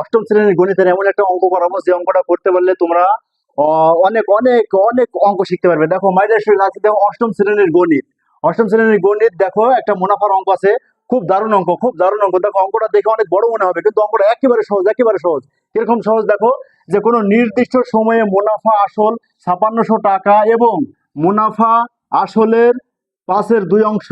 অষ্টম শ্রেণির গণিতের এমন একটা অঙ্ক করাবো যে অঙ্কটা করতে পারলে তোমরা অনেক অনেক অনেক অঙ্ক শিখতে পারবে। দেখো মাইদের স্টুডেন্ট আছে দেখো অষ্টম শ্রেণির গণিত। অষ্টম শ্রেণির গণিত দেখো, একটা মুনাফার অঙ্ক আছে। খুব দারুণ অঙ্ক, খুব দারুণ অঙ্ক। দেখো, অঙ্কটা দেখে অনেক বড় মনে হবে, কিন্তু অঙ্কটা একেবারে সহজ একেবারে সহজ। কীরকম সহজ দেখো, যে কোনো নির্দিষ্ট সময়ে মুনাফা আসল ছাপান্নশো টাকা এবং মুনাফা আসলের পাশের দুই অংশ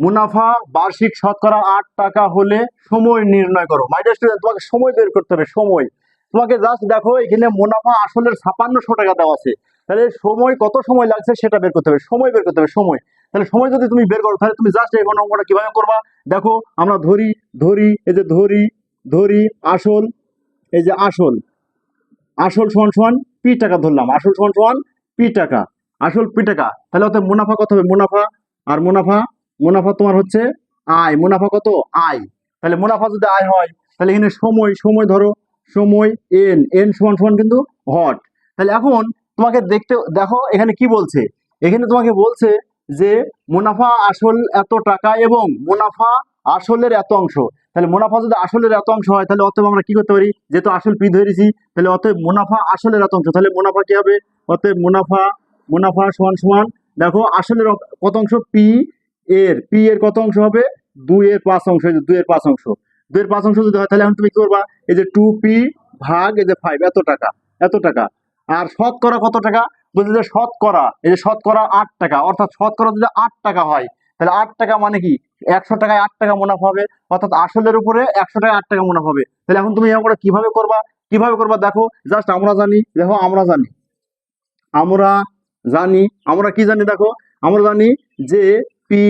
মুনাফা, বার্ষিক শতকরা আট টাকা হলে সময় নির্ণয় করো। মাই স্টুডেন্ট তোমাকে সময় বের করতে হবে, সময়। তোমাকে জাস্ট দেখো, এখানে মুনাফা আসলের ছাপান্নশো টাকা দেওয়া আছে। তাহলে সময় কত সময় লাগছে সেটা বের করতে হবে, সময় বের করতে হবে, সময়। তাহলে সময় যদি তুমি বের করো, তাহলে তুমি জাস্ট এই অঙ্কটা কীভাবে করবা? দেখো, আমরা ধরি ধরি, এই যে ধরি ধরি, আসল, এই যে আসল। আসল সমান সমান পি টাকা ধরলাম, আসল সমান সমান পি টাকা। আসল পি টাকা, তাহলে অর্থাৎ মুনাফা কত হবে? মুনাফা, আর মুনাফা মুনাফা তোমার হচ্ছে আয়, মুনাফা কত? আয়। তাহলে মুনাফা যদি আয় হয়, তাহলে এখানে সময় সময় ধরো, সময় এন এন সমান সমান কিন্তু হট। তাহলে এখন তোমাকে দেখতে, দেখো এখানে কি বলছে? এখানে তোমাকে বলছে যে মুনাফা আসল এত টাকা এবং মুনাফা আসলের এত অংশ। তাহলে মুনাফা যদি আসলের এত অংশ হয়, তাহলে অতএব আমরা কি করতে পারি? যেহেতু আসল পি ধরেছি তাহলে অতএব মুনাফা আসলের এত অংশ। তাহলে মুনাফা কি হবে? অতএব মুনাফা মুনাফা সমান সমান, দেখো আসলের কত অংশ? পি এর পি এর কত অংশ হবে? দুই এর পাঁচ অংশ দুই এর পাঁচ অংশ। দুই এর পাঁচ অংশ যদি হয়, তাহলে এখন তুমি কি করবা? এই যে টু পি ভাগ, এই যে ফাইভ এত টাকা এত টাকা। আর শতকরা কত টাকা? বলছে যে শতকরা, এই যে শতকরা আট টাকা, অর্থাৎ শতকরা যদি আট টাকা হয়, তাহলে আট টাকা মানে কি? একশো টাকায় আট টাকা মুনাফা হবে, অর্থাৎ আসলের উপরে একশো টাকায় আট টাকা মুনাফা হবে। তাহলে এখন তুমি এরকম কীভাবে করবা? কীভাবে করবা? দেখো জাস্ট আমরা জানি, দেখো, আমরা জানি। আমরা জানি, আমরা কি জানি, দেখো? আমরা জানি যে পি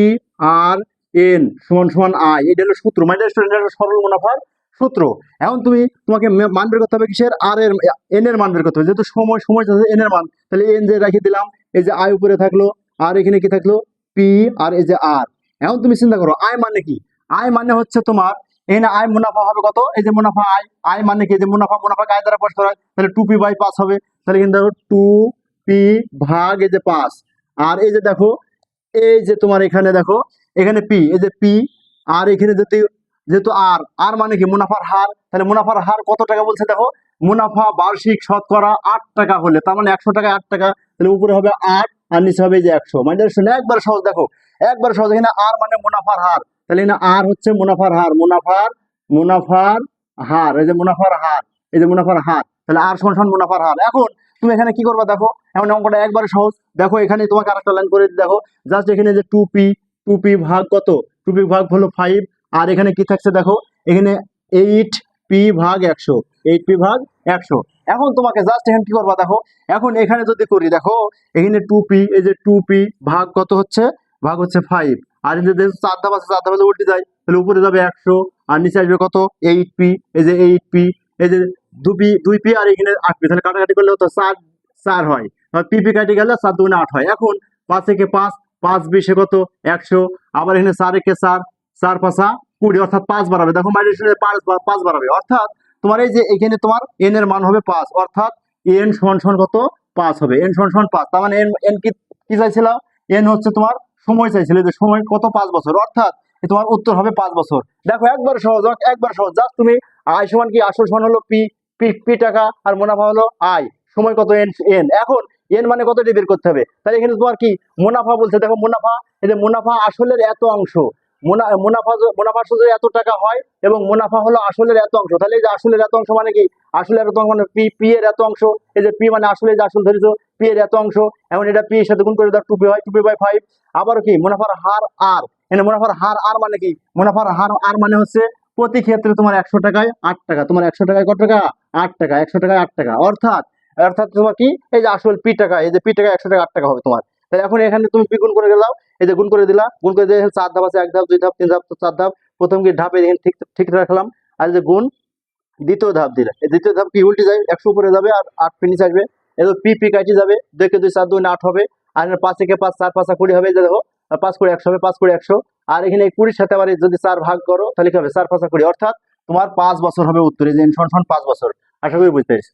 আর এন সমান সমান আই এটা হলো সূত্র। মানে সরল মুনাফার সূত্র। এখন তুমি তোমাকে মান বের করতে হবে কিসের? আর এর এন এর মান বের করতে হবে। যেহেতু সময় সময় এন এর মান, তাহলে এন যে রেখে দিলাম, এই যে আই উপরে থাকল আর এখানে কি থাকল? পি আর এই যে আর এখন তুমি চিন্তা করো আয় মানে কি? আয় মানে হচ্ছে তোমার, এখানে আয় মুনাফা হবে কত? এই যে মুনাফা আয় আয় মানে কি? যে মুনাফা মুনাফা আয় দ্বারা প্রকাশ করা হয় তাহলে টু পি বাই পাঁচ হবে। তাহলে কিন্তু দেখো টু পি ভাগ এই যে পাঁচ। আর এই যে দেখো এই যে তোমার এখানে দেখো, এখানে পি এই যে পি আর এখানে যদি, যেহেতু আর আর মানে কি? মুনাফার হার। তাহলে মুনাফার হার কত টাকা বলছে দেখো? মুনাফা বার্ষিক শতকরা আট টাকা হলে, তার মানে একশো টাকা, আট টাকা, তাহলে উপরে হবে আট, আর নিচে হবে যে একশো। মানে শুনে একবার সহজ দেখো, একবার সহজ। এখানে আর মানে মুনাফার হার। তাহলে এখানে আর হচ্ছে মুনাফার হার, মুনাফার মুনাফার হার, এই যে মুনাফার হার, এই যে মুনাফার হার। তাহলে আর সমান সমান মুনাফার হার। এখন তুমি এখানে কি করবা দেখো? এমন অঙ্কটা একবারে সহজ। দেখো, এখানে তোমাকে আরেকটা লাইন করে দেখো জাস্ট এখানে যে টু পি টু পি ভাগ কত? টু পি ভাগ হলো ফাইভ আর এখানে কি থাকছে দেখো? এখানে এইট পি ভাগ একশো। এইট পি ভাগ একশো। এখন তোমাকে জাস্ট এখানে কি করবা দেখো? এখন এখানে যদি করি, দেখো, এখানে টু পি এই যে টু পি ভাগ কত হচ্ছে? ভাগ হচ্ছে ফাইভ আর এই যে চার ধাপ আছে, চার ধাপে উল্টে যায় তাহলে উপরে যাবে একশো। আর নিচে আসবে কত? এইট পি এই যে এইট পি এই যে দু পি, দুই পি আর এখানে আট পি, তাহলে কাটাকাটি করলে তো চার চার হয়। পি পি কাটি গেলে চার দুগুণে আট হয়। এখন পাঁচ একে পাঁচ পাঁচ বিশে কত? একশো। আবার এখানে চার একে চার চার পাঁচা কুড়ি, অর্থাৎ পাঁচ বাড়াবে। দেখো মাইনাস বা- পাঁচ বাড়াবে। অর্থাৎ তোমার এই যে এখানে তোমার এন এর মান হবে পাঁচ, অর্থাৎ এন সমান সমান কত? পাঁচ হবে। এন সমান সমান পাঁচ। তার মানে এন এন কি কি চাইছিল? এন হচ্ছে তোমার সময় চাইছিল। যে সময় কত? পাঁচ বছর। অর্থাৎ তোমার উত্তর হবে পাঁচ বছর। দেখো একবার সহজ একবার সহজ। জাস্ট তুমি আয় সমান কি? আসল সমান হলো পি। পি টাকা আর মুনাফা হলো আয় সময় কত এন এন এখন এন মানে কতটি বের করতে হবে? তাহলে এখানে তোমার কি মুনাফা বলছে? দেখো মুনাফা, এই যে মুনাফা আসলের এত অংশ। মুনাফা মুনাফা শুধু এত টাকা হয় এবং মুনাফা হলো আসলের এত অংশ। তাহলে এই যে আসলের এত অংশ মানে কি? আসলের এত অংশ মানে পি পি এর এত অংশ। এই যে পি মানে আসলে যে আসল ধরেছো পি এর এত অংশ। এখন এটা পি এর সাথে গুণ করে হয় টু পি বাই ফাইভ আবারও কি? মুনাফার হার আর মুনাফার হার আর মানে কি? মুনাফার হার আর মানে হচ্ছে প্রতি ক্ষেত্রে তোমার একশো টাকায় আট টাকা। তোমার একশো টাকায় কত টাকা? আট টাকা, একশো টাকায় আট টাকা। অর্থাৎ অর্থাৎ তোমার কি? এই যে আসল পি টাকা, এই যে পি টাকা একশো টাকা আট টাকা হবে তোমার। তাহলে এখন এখানে তুমি পি গুণ করে দাও এই যে গুণ করে দিলা। গুণ করে দিয়ে চার ধাপ আছে, এক ধাপ, দুই ধাপ, তিন ধাপ, চার ধাপ। প্রথম কি ধাপে এখানে ঠিক ঠিক রাখলাম। আর যে গুণ, দ্বিতীয় ধাপ দিলে। এই দ্বিতীয় ধাপ কি, উল্টে যায়, একশো উপরে যাবে আর আট নিচে আসবে। এবার পি পি কাটি যাবে। দেখে দুই, চার, দুই, আট হবে। আর পাঁচ থেকে পাঁচ, চার, পাঁচা কুড়ি হবে। যে দেখো, পাঁচ কুড়ি, একশো হবে, পাঁচ কুড়ি, একশো। আর এখানে কুড়ির সাথে আবার যদি চার ভাগ করো, তাহলে কি হবে? চার, পাঁচা কুড়ি। অর্থাৎ তোমার পাঁচ বছর হবে উত্তরে যে ইনফরমেশন পাঁচ বছর। আশা করি বুঝতে পেরেছি